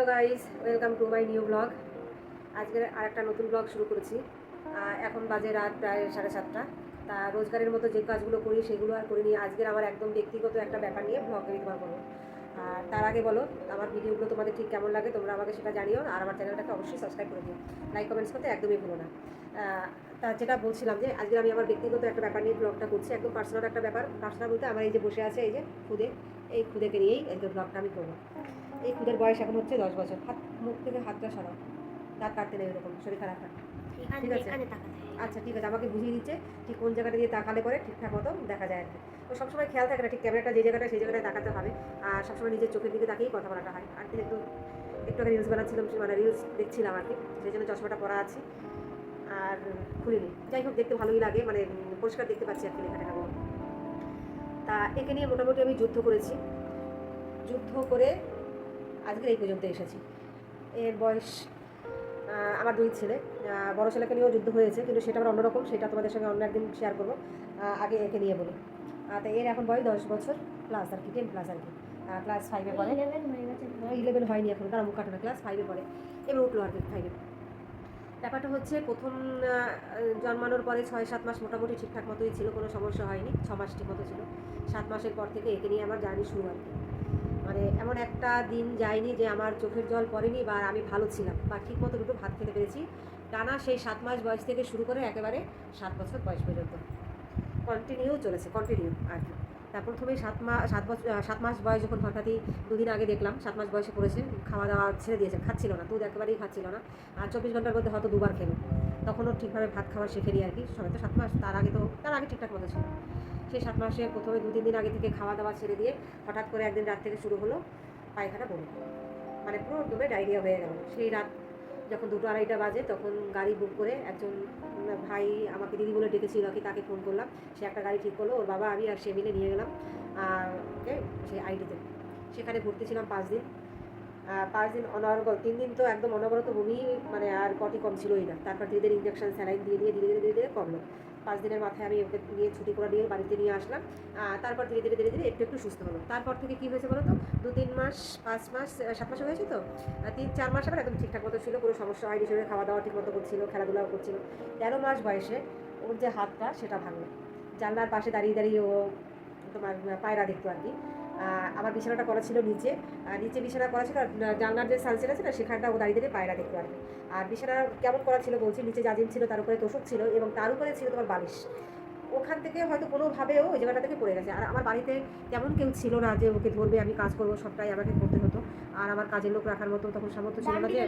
Hello guys, welcome to my new blog. আজকের আর একটা নতুন ব্লগ শুরু করেছি। এখন বাজে রাত প্রায় সাড়ে সাতটা। তা রোজগারের মতো যে কাজগুলো করি, সেগুলো আর করিনি। আজকের আমার একদম ব্যক্তিগত একটা ব্যাপার নিয়ে ব্লগ আমি তোমার করব। আর তার আগে বলো, আমার ভিডিওগুলো তোমাদের ঠিক কেমন লাগে তোমরা আমাকে সেটা জানিও। আর আমার চ্যানেলটাকে অবশ্যই সাবস্ক্রাইব করে দিও। লাইক কমেন্টস করতে একদমই ভুলো না। তা যেটা বলছিলাম যে আজকে আমি আমার ব্যক্তিগত একটা ব্যাপার নিয়ে ব্লগটা করছি। একদম পার্সোনাল একটা ব্যাপার। পার্সোনাল বলতে আমার এই যে বসে আছে, এই যে খুদে, এই খুদেকে নিয়েই এই যে ব্লগটা আমি করব। এই খুদের বয়স এখন হচ্ছে দশ বছর। হাত মুখ থেকে হাতটা সরাও। দাঁত কাটতে নেই এরকম শরীর খারাপ হয় ঠিক আছে। আচ্ছা ঠিক আছে। আমাকে বুঝিয়ে দিচ্ছে ঠিক কোন জায়গাটা দিয়ে তাকালে পরে ঠিকঠাক মতো দেখা যায় আর কি। তো সবসময় খেয়াল থাকে না ঠিক ক্যামেরাটা যে জায়গাটা সেই জায়গাটায় তাকাতে হবে। আর সবসময় নিজের চোখের দিকে তাকিয়েই কথা বলাটা হয়। আর যেহেতু একটু আগে রিলস বানাচ্ছিলাম মানে রিলস দেখছিলাম আর কি। সেই জন্য চশমাটা পরা আছি। আর খুলিনি। যাই হোক দেখতে ভালোই লাগে মানে পরিষ্কার দেখতে পাচ্ছি আর কি লেখাটাকে তা একে নিয়ে মোটামুটি আমি যুদ্ধ করেছি। যুদ্ধ করে আজকে এই পর্যন্ত এসেছি। এর বয়স আমার দুই ছেলে। বড় ছেলেকে নিয়েও যুদ্ধ হয়েছে কিন্তু সেটা আবার অন্যরকম সেটা তোমাদের সঙ্গে অন্য একদিন শেয়ার করব। আগে একে নিয়ে বলি। তো এর এখন বয়স দশ বছর প্লাস আর কি টেন প্লাস আর কি। ক্লাস ফাইভে পড়ে। ইলেভেন হয়নি এখন তার মুখ কাটে না ক্লাস ফাইভে পড়ে। এবার উঠল আর কি ফাইভে ব্যাপারটা হচ্ছে প্রথম জন্মানোর পরে ছয় সাত মাস মোটামুটি ঠিকঠাক মতোই ছিল কোনো সমস্যা হয়নি ছ মাস ঠিক মতো ছিল। সাত মাসের পর থেকে একে নিয়ে আমার জার্নি শুরু আর কি। মানে এমন একটা দিন যায়নি যে আমার চোখের জল পড়েনি বা আমি ভালো ছিলাম বা ঠিক মতো দুটো ভাত খেতে পেরেছি। টানা সেই সাত মাস বয়স থেকে শুরু করে একেবারে সাত বছর বয়স পর্যন্ত। কন্টিনিউ চলেছে কন্টিনিউ আর কি। তার প্রথমে সাত মাস সাত বছর সাত মাস বয়স যখন হঠাৎই দুদিন আগে দেখলাম, সাত মাস বয়সে পড়েছে, খাওয়া দাওয়া ছেড়ে দিয়েছে, খাচ্ছিল না, দুধ একেবারেই খাচ্ছিল না। আর চব্বিশ ঘণ্টার মধ্যে হয়তো দুবার খেলো। তখনও ঠিকভাবে ভাত খাওয়া শেখেনি আর কি সবাই তো সাত মাস, তার আগে তো, তার আগে ঠিকঠাক মতো ছিল। সেই সাত মাসে প্রথমে দু, তিন দিন আগে থেকে খাওয়া দাওয়া ছেড়ে দিয়ে হঠাৎ করে একদিন রাত থেকে শুরু হলো পায়খানা বমি মানে পুরো ডুবে ডায়রিয়া হয়ে গেল। সেই রাত যখন দুটো আড়াইটা বাজে তখন গাড়ি বুক করে একজন ভাই আমাকে দিদি বলে ডেকেছিল কি তাকে ফোন করলাম। সে একটা গাড়ি ঠিক করল, ওর বাবা, আমি আর সে মিলে নিয়ে গেলাম ওকে সেই আইডিতে সেখানে ভর্তি ছিলাম পাঁচ দিন। পাঁচ দিন অনর্গল তিন দিন তো একদম অনবরত বমি মানে আর কটি কম ছিলই না। তারপর ধীরে ধীরে ইঞ্জেকশন স্যালাইন দিয়ে দিয়ে ধীরে ধীরে ধীরে ধীরে কমলো। পাঁচ দিনের মাথায় আমি ওকে নিয়ে ছুটি করে নিয়ে বাড়িতে নিয়ে আসলাম। তারপর ধীরে ধীরে ধীরে ধীরে একটু একটু সুস্থ হলো। তারপর থেকে কী হয়েছে বলো তো দু তিন মাস, পাঁচ মাস সাত মাস হয়েছে তো? তিন, চার মাস আবার একদম ঠিকঠাক মতো ছিল, কোনো সমস্যা হয়নি, শরীরে খাওয়া দাওয়া ঠিক মতো করছিল, খেলাধুলাও করছিল। তেরো মাস বয়সে ওর যে হাতটা, সেটা ভাঙলো। জানলার পাশে দাঁড়িয়ে দাঁড়িয়ে ও তোমার পায়রা দেখতো আর কি। আমার বিছানাটা করা ছিল নিচে। আর নিচে বিছানা করা ছিল আর জানলার যে সানসেট আছে না, সেখানটা ও দাঁড়িয়ে দাঁড়িয়ে পায়রা দেখতো কি। আর বিছানা কেমন করা ছিল বলছি, নিচে জাজিম ছিল তার উপরে তোষক ছিল এবং তার উপরে ছিল তোমার বালিশ। ওখান থেকে হয়তো কোনোভাবেও ওই জায়গাটা থেকে পড়ে গেছে। আর আমার বাড়িতে তেমন কেউ ছিল না যে ওকে ধরবে, আমি কাজ করব, সবটাই আমাকে করতে হতো। আর আমার কাজের লোক রাখার মতো তখন সামর্থ্য ছিল না যে।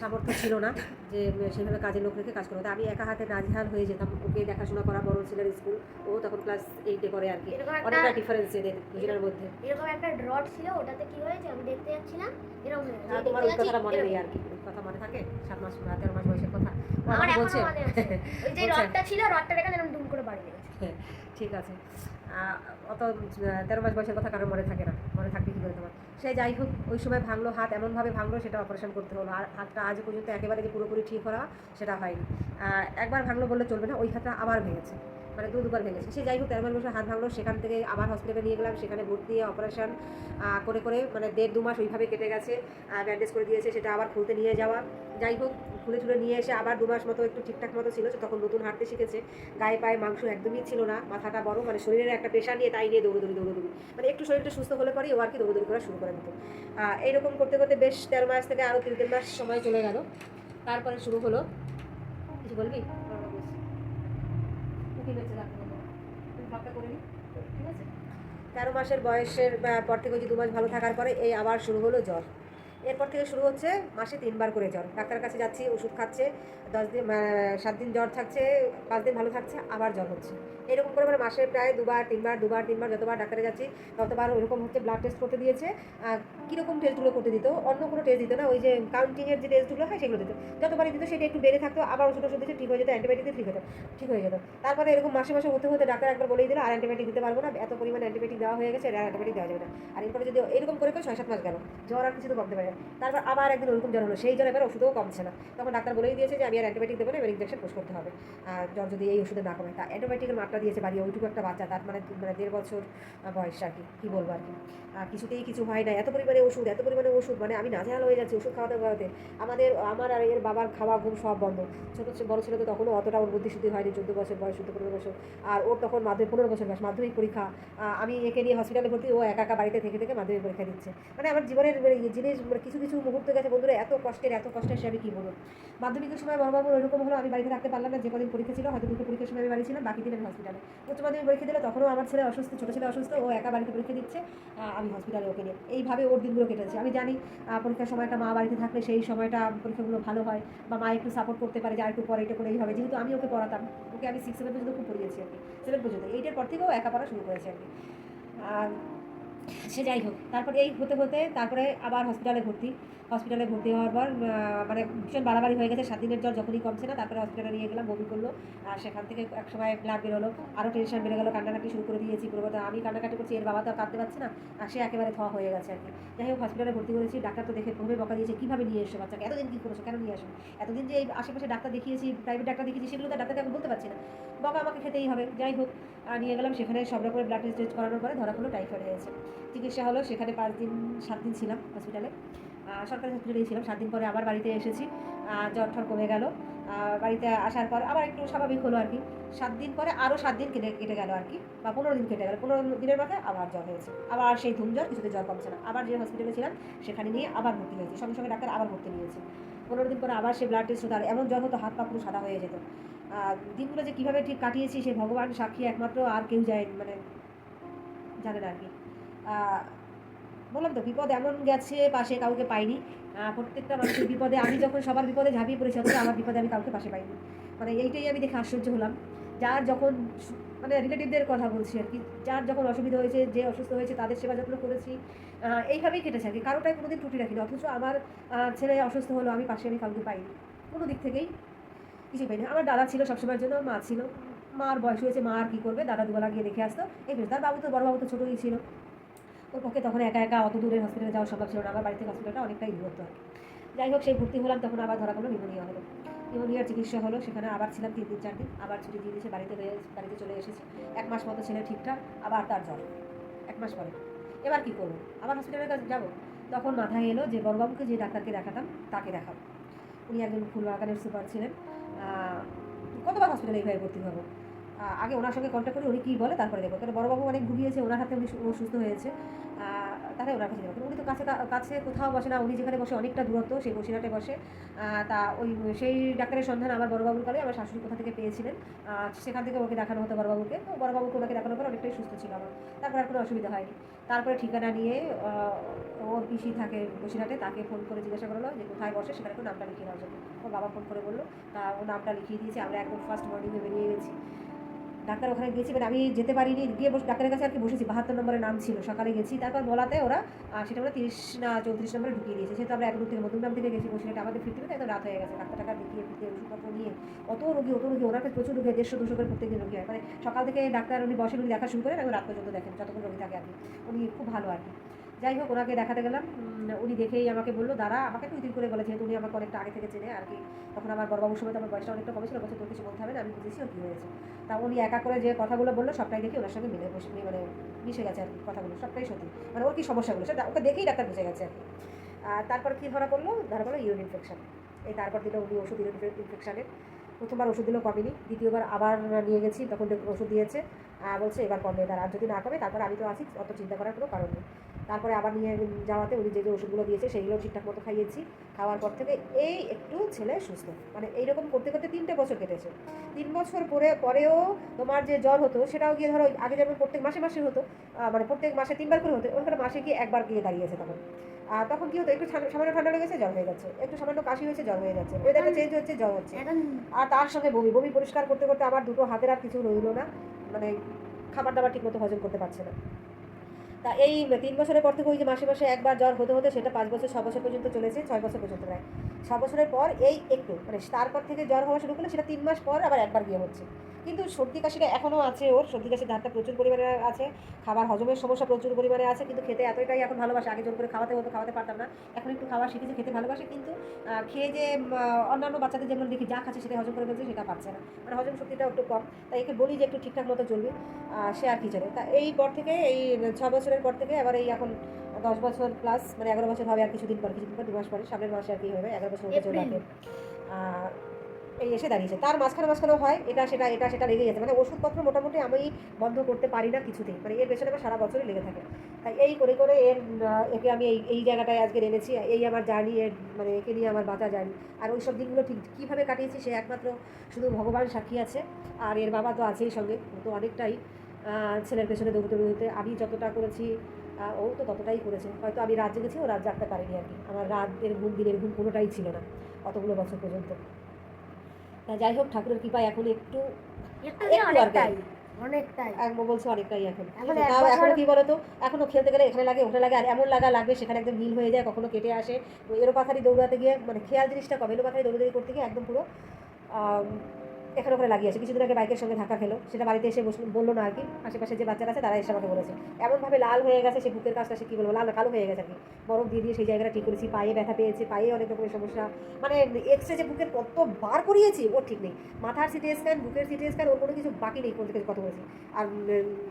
সামর্থ্য ছিল না যে সেভাবে কাজের লোক রেখে কাজ করব। তা আমি একা হাতে নাজেহাল হয়ে যেতাম। ওকে দেখাশোনা করা বড় ছেলের স্কুল। ও তখন ক্লাস এইটে করে আর কি। অনেকটা ডিফারেন্স এদের দুজনের মধ্যে। এরকম একটা রড ছিল ওটাতে কি হয়েছে আমি দেখতে যাচ্ছিলাম এরকম হয়ে তোমার ওই কথাটা মনে নেই আর কি। কথা মনে থাকে? সাত মাস তেরো মাস বয়সের কথা। আমার বলছে। মনে আছে। ওই যে। রডটা ছিল রডটা রেখে যেন দুম করে বাড়ি লেগেছে হ্যাঁ, ঠিক আছে। অত তেরো মাস বয়সের কথা কারোর মনে থাকে না, মনে থাকবে কী করে তোমার? সে যাই হোক, ওই সময় ভাঙলো, হাত এমনভাবে ভাঙলো, সেটা অপারেশন করতে হলো। আর হাতটা আজ পর্যন্ত একেবারে যে পুরোপুরি ঠিক করা সেটা হয়নি। একবার ভাঙলো বললে চলবে না, ওই হাতটা আবার ভেঙেছে। মানে দু দুবার ভেঙেছে। সে যাই হোক, তেরো মাস বয়সে হাত ভাঙলো, সেখান থেকে আবার হসপিটালে নিয়ে গেলাম, সেখানে ভর্তি অপারেশন করে করে মানে দেড় দু মাস ওইভাবে কেটে গেছে ব্যান্ডেজ করে দিয়েছে, সেটা আবার খুলতে নিয়ে যাওয়া। যাই হোক, খুলে খুলে নিয়ে এসে আবার দু মাস মতো একটু ঠিকঠাক মতো ছিল তখন নতুন হাঁটতে শিখেছে। গায়ে পায়ে মাংস একদমই ছিল না, মাথাটা বড় মানে শরীরের একটা পেশা নিয়ে তাই নিয়ে দৌড়দৌড়ি দৌড়দৌড়ি। মানে একটু শরীরটা সুস্থ হলে পরেই ও আর কি দৌড়দৌড়ি করা শুরু করে দিত। এইরকম করতে করতে বেশ তেরো মাস থেকে আরও তিন তিন মাস সময় চলে গেল। তারপরে শুরু হলো, কিছু বলবি? করে ঠিক আছে? তেরো মাসের বয়সের পর থেকে যে দু মাস ভালো থাকার পরে এই আবার শুরু হলো জ্বর। এরপর থেকে শুরু হচ্ছে মাসে তিনবার করে জ্বর। ডাক্তারের কাছে যাচ্ছি, ওষুধ খাচ্ছে, দশ দিন সাত দিন জ্বর থাকছে, পাঁচ দিন ভালো থাকছে, আবার জ্বর হচ্ছে। এরকম করে মানে মাসে প্রায় দুবার, তিনবার দুবার, তিনবার যতবার ডাক্তারে যাচ্ছি, ততবার ওরকম হচ্ছে ব্লাড টেস্ট করতে দিয়েছে। কীরকম টেস্টগুলো করতে দিত? অন্য কোনো টেস্ট দিত না, ওই যে কাউন্টিংয়ের যে টেস্টগুলো হয়, সেগুলো দিত। যতবারই দিত, সেটা একটু বেড়ে থাকতো, আবার ওষুধ ওষুধ দিতে ঠিক হয়ে যেত অ্যান্টিবায়োটিক ঠিক হতো, ঠিক হয়ে যেত। তারপরে এরকম মাসে মাসে হতে হতে ডাক্তার একবার বলেই দিল, আর অ্যান্টিবায়োটিক দিতে পারব না, এত পরিমাণে অ্যান্টিবায়োটিক দেওয়া হয়ে গেছে, আর অ্যান্টিবায়োটিক দেওয়া যাবে না। আর এরপরে যদি এরকম করে করে ছয় সাত মাস গেল, জ্বর আর কিছু তো কমতে পারে তারপর আবার একদিন ওরকম জ্বর হলো। সেই জ্বর এবার ওষুধও কমছে না। তখন ডাক্তার বলেই দিয়েছে যে, আমি আর অ্যান্টিবায়োটিক দেবো না, এবার ইঞ্জেকশন পুশ করতে হবে। আর জ্বর যদি এই ওষুধে না কমে। তা অ্যান্টিবায়োটিকের মাত্রা দিয়েছে বাড়ি ওইটুকু একটা বাচ্চা, তার মানে মানে দেড় বছর বয়স আর কি, কী বলব আর কি। কিছুতেই কিছু হয় না। এত পরিমাণে ওষুধ, এত পরিমাণে ওষুধ মানে আমি নাজেহাল হয়ে যাচ্ছি ওষুধ খাওয়াতে খাওয়াতে। আমাদের, আমার আর এর বাবার খাওয়া ঘুম সব বন্ধ। ছোটো বড় ছেলে তো তখনও অতটা ওর বুদ্ধি শুদ্ধি হয়নি, চোদ্দ বছর বয়স, চোদ্দ পনেরো বছর। আর ওর তখন মাধ্যমিক, পনেরো বছর বয়স, মাধ্যমিক পরীক্ষা। আমি একে নিয়ে হসপিটালে ভর্তি, ও একা একা বাড়িতে থেকে থেকে মাধ্যমিক পরীক্ষা দিচ্ছে। মানে আমার জীবনের মানে জিনিস মানে কিছু কিছু মুহূর্ত গেছে, বন্ধুরা, এত কষ্টের এত কষ্টের সে আমি কী বলুন মাধ্যমিকের সময় বড়বাবু ওইরকম হলো, আমি বাড়িতে থাকতে পারলাম না, যে কদিন পরীক্ষা ছিল, হয়তো দুটো পরীক্ষার সময় আমি বাড়ি ছিলাম, বাকি দিন আমি হসপিটালে উচ্চ মাধ্যমিক পরীক্ষা দিলে তখনও আমার ছেলে অসুস্থ, ছোটো ছেলে অসুস্থ, ও একা বাড়িতে পরীক্ষা দিচ্ছে আমি হসপিটালে ওকে নিয়ে। এইভাবে ওর দিনগুলো কেটেছে। আমি জানি পরীক্ষার সময়টা মা বাড়িতে থাকলে সেই সময়টা পরীক্ষাগুলো ভালো হয়, বা মা একটু সাপোর্ট করতে পারে যে আর একটু পরে এটা করেই হবে যেহেতু আমি ওকে পড়াতাম, ওকে আমি সিক্স সেভেন পর্যন্ত খুব পড়িয়েছি আর কি সেভেন পর্যন্ত। এইটার পর থেকেও একা পড়া শুরু করেছে আর কি। আর সে যাই হোক, তারপরে এই হতে হতে তারপরে আবার হসপিটালে ভর্তি। হসপিটালে ভর্তি হওয়ার পর মানে ভীষণ বাড়াবাড়ি হয়ে গেছে, সাত দিনের জ্বর যখনই কমছে না, তারপরে হসপিটালে নিয়ে গেলাম, বমি করল, আর সেখান থেকে এক সময় ব্লাড বেরোলো আরও টেনশন বেড়ে গেলো, কান্নাকাটি শুরু করে দিয়েছি পুরো কথা আমি কান্নাকাটি করছি, এর বাবা তো কাঁদতে পারছে না, আর সে একেবারে থ হয়ে গেছে আর কি। যাই হোক হসপিটালে ভর্তি করেছি, ডাক্তার তো দেখে প্রথমে বকা দিয়েছে, কীভাবে নিয়ে এসো বাচ্চাকে? এতদিন কী করেছ? কেন নিয়ে আসো? এতদিন যে এই আশেপাশে ডাক্তার দেখিয়েছি প্রাইভেট ডাক্তার দেখিয়েছি, সেগুলো তো ডাক্তারকে আমি বলতে পারছি না। বকা আমাকে খেতেই হবে। যাই হোক নিয়ে গেলাম, সেখানে সব রকমের ব্লাড টেস্ট করানোর পরে ধরা পড়ল টাইফয়েড হয়েছে চিকিৎসা হলো, সেখানে পাঁচ দিন, সাত দিন ছিলাম হসপিটালে সরকারি হসপিটালেই ছিলাম, সাত দিন পরে আবার বাড়িতে এসেছি। জ্বর ঠর কমে গেল। বাড়িতে আসার পর আবার একটু স্বাভাবিক হলো আর কি। সাত দিন পরে আরও সাত দিন কেটে কেটে গেল আর কি। বা পনেরো দিন কেটে গেল। পনেরো দিনের মাথায় আবার জ্বর হয়েছে। আবার সেই ধুম জ্বর কিছুতে জ্বর কমছে না। আবার যে হসপিটালে ছিলাম, সেখানে নিয়ে আবার ভর্তি হয়েছি। সঙ্গে সঙ্গে ডাক্তার আবার ভর্তি নিয়েছে। পনেরো দিন পরে আবার সেই ব্লাড টেস্ট হতো আর এমন জ্বর হতো হাত পা পুরো সাদা হয়ে যেত। দিনগুলো যে কীভাবে ঠিক কাটিয়েছি, সে ভগবান সাক্ষী একমাত্র আর কেউ যায় মানে জানে না আর কি। বললাম তো, বিপদ এমন গেছে, পাশে কাউকে পাইনি। প্রত্যেকটা মানুষের বিপদে, আমি যখন সবার বিপদে ঝাঁপিয়ে পড়েছি, অথচ আমার বিপদে আমি কাউকে পাশে পাইনি। মানে এইটাই আমি দেখে আশ্চর্য হলাম। যার যখন মানে রিলেটিভদের কথা বলছি আর কি, যার যখন অসুবিধা হয়েছে, যে অসুস্থ হয়েছে, তাদের সেবা যত্ন করেছি এইভাবেই কেটেছে আর কি কারোটাই কোনোদিন ত্রুটি রাখিনি, অথচ আমার ছেলে অসুস্থ হলো, আমি পাশে আমি কাউকে পাইনি। কোনো দিক থেকেই কিছু পাইনি। আমার দাদা ছিল সবসময়ের জন্য, মা ছিল। মার বয়স হয়েছে, মা আর কী করবে? দাদা দুবেলা গিয়ে দেখে আসতো। এই তার বাবু তো বড় বাবু তো ছোটোই ছিল। ওর পক্ষে তখন একা একা অত দূরের হসপিটালে যাওয়া সম্ভব ছিল না আমার বাড়ি থেকে হসপিটালটা অনেকটাই দূরত্ব আর। যাই হোক, সেই ভর্তি হলাম, তখন আবার ধরা পড়ল নিউমোনিয়া হলো। নিউমোনিয়ার চিকিৎসা হলো, সেখানে আবার ছিলাম তিন দিন, চার দিন, আবার ছুটি দিয়ে দিয়েছে, বাড়িতে বাড়িতে চলে এসেছি। এক মাস মতো ছেলে ঠিকঠাক, আবার তার জ্বর। এক মাস পরে। এবার কী করব? আবার হসপিটালের কাছে যাব? তখন মাথায় এলো যে, বড়বাবুকে যে ডাক্তারকে দেখাতাম, তাকে দেখাবো। উনি একজন ফুলবাগানের সুপার ছিলেন। কতবার হসপিটালে এইভাবে ভর্তি হব? আগে ওনার সঙ্গে কন্ট্যাক্ট করে উনি কী বলে, তারপরে দেখব। কারণ বড়বাবু অনেক ভুগিয়েছে ওনার হাতে উনি সুস্থ হয়েছে। তাহলে ওনার কাছে উনি তো কাছে কাছে কোথাও বসে না, উনি যেখানে বসে অনেকটা দূরত্ব, সেই বসিরহাটে বসে। তা ওই, সেই ডাক্তারের সন্ধান আমার বড়বাবুর কালে আমার শাশুড়ি কোথা থেকে পেয়েছিলেন। সেখান থেকে ওকে দেখানো হতো বড়বাবুকে। তো বড়বাবুকে ওনাকে দেখানোর পর অনেকটাই সুস্থ ছিল আমার। তারপর আর কোনো অসুবিধা হয়নি। তারপরে ঠিকানা নিয়ে ওর পিসি থাকে বসিরহাটে, তাকে ফোন করে জিজ্ঞাসা করল যে কোথায় বসে, সেখানে একটু নামটা লিখিয়ে দেওয়ার জন্য ওর বাবা ফোন করে বলল, তা ও নামটা লিখিয়ে দিয়েছে। আমরা একদম ফার্স্ট মর্নিংয়ে বেরিয়ে গেছি। ডাক্তার ওখানে গেছি মানে আমি যেতে পারিনি, গিয়ে বসে ডাক্তারের কাছে আর কি বসেছি, বাহাত্তর নম্বরের নাম ছিল, সকালে গেছি, তারপর বলাতে ওরা সেটা আমরা তিরিশ না, চৌত্রিশ নম্বরে ঢুকিয়ে দিয়েছে সেহেতু আমরা এক দূর থেকে মধ্যমগ্রাম থেকে গেছি বসে আমাদের ফিরতে ফিরতে একদম রাত হয়ে গেছে ডাক্তার টাকা দেখিয়ে ফিরতে ওষুধপত্র নিয়ে অত রোগী অত রোগী ওনার কাছে প্রচুর রোগী দেড়শো, দুশো করে প্রত্যেকদিন রোগী হয় মানে সকাল থেকে ডাক্তার, উনি বসে উনি দেখা শুরু করেন এবং রাত পর্যন্ত দেখেন, যতক্ষণ রোগী থাকে আর কি, উনি খুব ভালো আর কি। যাই হোক, ওনাকে দেখাতে গেলাম উনি দেখেই আমাকে বলল, দাঁড়া, আমাকে তুই তুই করে বলে যেহেতু উনি আমাকে অনেকটা আগে থেকে চেনে আর কি। তখন আমার বড়বাবুর সময় তো আমার বয়সটা অনেকটা কমেছিল, বলছে, তোর কিছু বলতে হবে না, আমি বুঝেছি ওর কী হয়েছে। তা উনি একা করে যে কথাগুলো বলল, সবটাই দেখে ওনার সঙ্গে মিলে বসে মানে মিশে গেছে আর কি কথাগুলো, সবটাই সত্যি। মানে ওর কী সমস্যাগুলো সেটা ওকে দেখেই ডাক্তার বুঝে গেছে আর কি। আর তারপর কী ধরা পড়ল? ধরা পড়ল ইউরিন ইনফেকশন এই তারপর দিল উনি ওষুধ ইউরিন ইনফেকশানের প্রথমবার ওষুধ দিলেও কমেনি, দ্বিতীয়বার আবার নিয়ে গেছি, তখন ওষুধ দিয়েছে। বলছে এবার কমবে তার আর যদি না কমে, তারপর আমি তো আছি, অত চিন্তা করার কোনো কারণ নেই। তারপরে আবার নিয়ে যাওয়াতে উনি যে যে ওষুধগুলো দিয়েছে সেইগুলো ঠিকঠাক মতো খাইয়েছি। খাওয়ার পর থেকে এই একটু ছেলে সুস্থ। মানে এইরকম করতে করতে তিনটে বছর কেটেছে। তিন বছর পরে পরেও তোমার যে জ্বর হতো সেটাও গিয়ে ধরো আগে যেমন প্রত্যেক মাসে মাসে হতো মানে প্রত্যেক মাসে তিনবার করে হতো ওখানে মাসে গিয়ে একবার গিয়ে দাঁড়িয়েছে তখন। আর তখন কি হতো একটু সামান্য ঠান্ডা লেগেছে জ্বর হয়ে যাচ্ছে। একটু সামান্য কাশি হয়েছে জ্বর হয়ে যাচ্ছে। ওয়েদারটা চেঞ্জ হচ্ছে জ্বর হচ্ছে। আর তার সঙ্গে বমি বমি পরিষ্কার করতে করতে আমার দুটো হাতের আর কিছু রইল না। মানে খাবার দাবার ঠিক মতো হজম করতে পারছে না। তা এই তিন বছরের পর থেকে ওই যে মাসে মাসে একবার জ্বর হতে হতে সেটা পাঁচ বছর, ছ বছর পর্যন্ত চলেছে, ছয় বছর পর্যন্ত প্রায় ছ বছরের পর এই একটু মানে তারপর থেকে জ্বর হওয়া শুরু করলে সেটা তিন মাস পর আবার একবার গিয়ে হচ্ছে। কিন্তু সর্দি কাশিটা এখনও আছে ওর, সর্দি কাশির ধারটা প্রচুর পরিমাণে আছে, খাবার হজমের সমস্যা প্রচুর পরিমাণে আছে, কিন্তু খেতে এতটাই এখন ভালোবাসে, আগে জোর করে খাওয়াতে হতো, খাওয়াতে পারতাম না, এখন একটু খাওয়া শিখেছে, খেতে ভালোবাসে, কিন্তু খেয়ে যে অন্যান্য বাচ্চাদের যেমন দেখি যা খাচ্ছে সেটা হজম করে ফেলছে, সেটা পাচ্ছে না। মানে হজম শক্তিটা একটু কম, তাই একে বলি যে একটু ঠিকঠাক মতো চলবে সে আর কি চলে। তা এই পর থেকে, এই ছ বছরের পর থেকে আবার এই এখন দশ বছর প্লাস মানে এগারো বছর হবে আর কিছুদিন পর কিছুদিন পর দু মাস পরে সামনের মাসে আর কি হবে এগারো বছর চলে এপ্রিল। এই এসে দাঁড়িয়েছে। তার মাঝখানে মাঝখানে হয় এটা সেটা এটা সেটা লেগে যাচ্ছে মানে ওষুধপত্র মোটামুটি আমি বন্ধ করতে পারি না কিছুতেই। মানে এর পেছনে আমার সারা বছরই লেগে থাকে। তাই এই করে করে এর একে আমি এই এই জায়গাটায় আজকে এনেছি এই আমার জার্নি এর মানে একে নিয়ে আমার বাঁচা জার্নি। আর ওই সব দিনগুলো ঠিক কীভাবে কাটিয়েছি সে একমাত্র শুধু ভগবান সাক্ষী আছে। আর এর বাবা তো আছেই সঙ্গে। তো অনেকটাই ছেলের পেছনে দৌড়তে দৌড়তে। আমি যতটা করেছি ও তো ততটাই করেছে। হয়তো আমি রাত জেগেছি ও রাত জাগতে পারিনি আর কি। আমার রাতের ঘুম দিনের ঘুম কোনোটাই ছিল না অতগুলো বছর পর্যন্ত। তা যাই হোক ঠাকুরের কৃপায় এখন একটু একটু আর অনেকটাই অনেকটাই। একবার বলছে অনেকটাই এখন। তাও এখন কি বলতো এখনও খেলতে গেলে এখানে লাগে ওখানে লাগে আর এমন লাগা লাগবে সেখানে একদম মিল হয়ে যায় কখনো কেটে আসে। এরো পাথারি দৌড়াতে গিয়ে মানে খেয়াল জিনিসটা কম এরো পাথারি দৌড়াদৌড়ি করতে গিয়ে একদম পুরো এখানে ওখানে লাগিয়ে আছে কিছুদিন আগে বাইকের সঙ্গে ধাক্কা খেলো। সেটা বাড়িতে এসে বলল না আর কি। আশেপাশে যে বাচ্চারা আছে তারা এসে আমাকে বলেছে। এমনভাবে লাল হয়ে গেছে সে বুকের কাজটা, সে কী বলব? লাল, কালো হয়ে গেছে আর কি। বরফ দিয়ে দিয়ে সেই জায়গাটা ঠিক করেছি। পায়ে ব্যথা পেয়েছে, পায়ে অনেক রকমের সমস্যা। মানে এক্স রে যে বুকের কত বার করিয়েছি, ওর ঠিক নেই। মাথার সিটি স্ক্যান বুকের সিটি স্ক্যান ওর কোনো কিছু বাকি নেই কোন থেকে কত করেছি। আর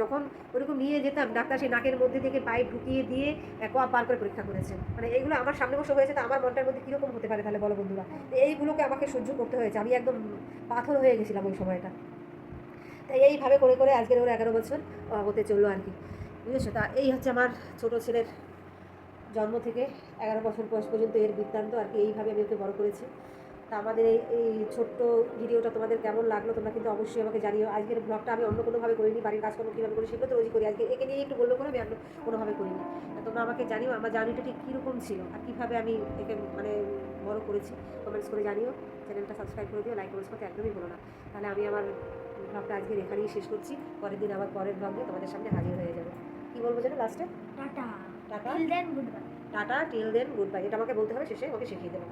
যখন ওরকম নিয়ে যেতাম, ডাক্তার সেই নাকের মধ্যে থেকে পায়ে ঢুকিয়ে দিয়ে কোয়া বার করে পরীক্ষা করেছে। মানে এইগুলো আমার সামনে বসে হয়েছে, তো আমার মনটার মধ্যে কীরকম হতে পারে তাহলে বলো বন্ধুরা? এইগুলোকে আমাকে সহ্য করতে হয়েছে। আমি একদম পাথর হয়ে গেছিলাম ওই সময়টা। তাই এইভাবে করে করে আজকের ওর এগারো বছর হতে চলল আর কি। বুঝেছ? তা এই হচ্ছে আমার ছোটো ছেলের জন্ম থেকে এগারো বছর বয়স পর্যন্ত এর বৃত্তান্ত আর কি, এইভাবে আমি ওকে বড় করেছি। তা আমাদের এই এই ছোট্ট ভিডিওটা তোমাদের কেমন লাগল তোমরা কিন্তু অবশ্যই আমাকে জানিও। আজকের ব্লগটা আমি অন্য কোনোভাবে করিনি বাড়ির কাজকর্ম কীভাবে করি সেগুলো তো রোজই করি। আজকে একে নিয়ে একটু বলল করে আমি অন্য কোনোভাবে করিনি। তোমরা আমাকে জানিও আমার জার্নিটা ঠিক কীরকম ছিল আর কীভাবে আমি একে মানে বড় করেছি। কমেন্টস করে জানিও। চ্যানেলটা সাবস্ক্রাইব করে দিও লাইক কমেন্টস করতে একদমই ভুলো না। তাহলে আমি আমার ব্লগটা আজকে এখানেই শেষ করছি। পরের দিন আবার পরের ব্লগে তোমাদের সামনে হাজির হয়ে যাব। কী বলব যেন লাস্টে tata. Tata. Till then goodbye tata till then goodbye এটা আমাকে বলতে হবে শেষে ওকে শিখিয়ে দেবো।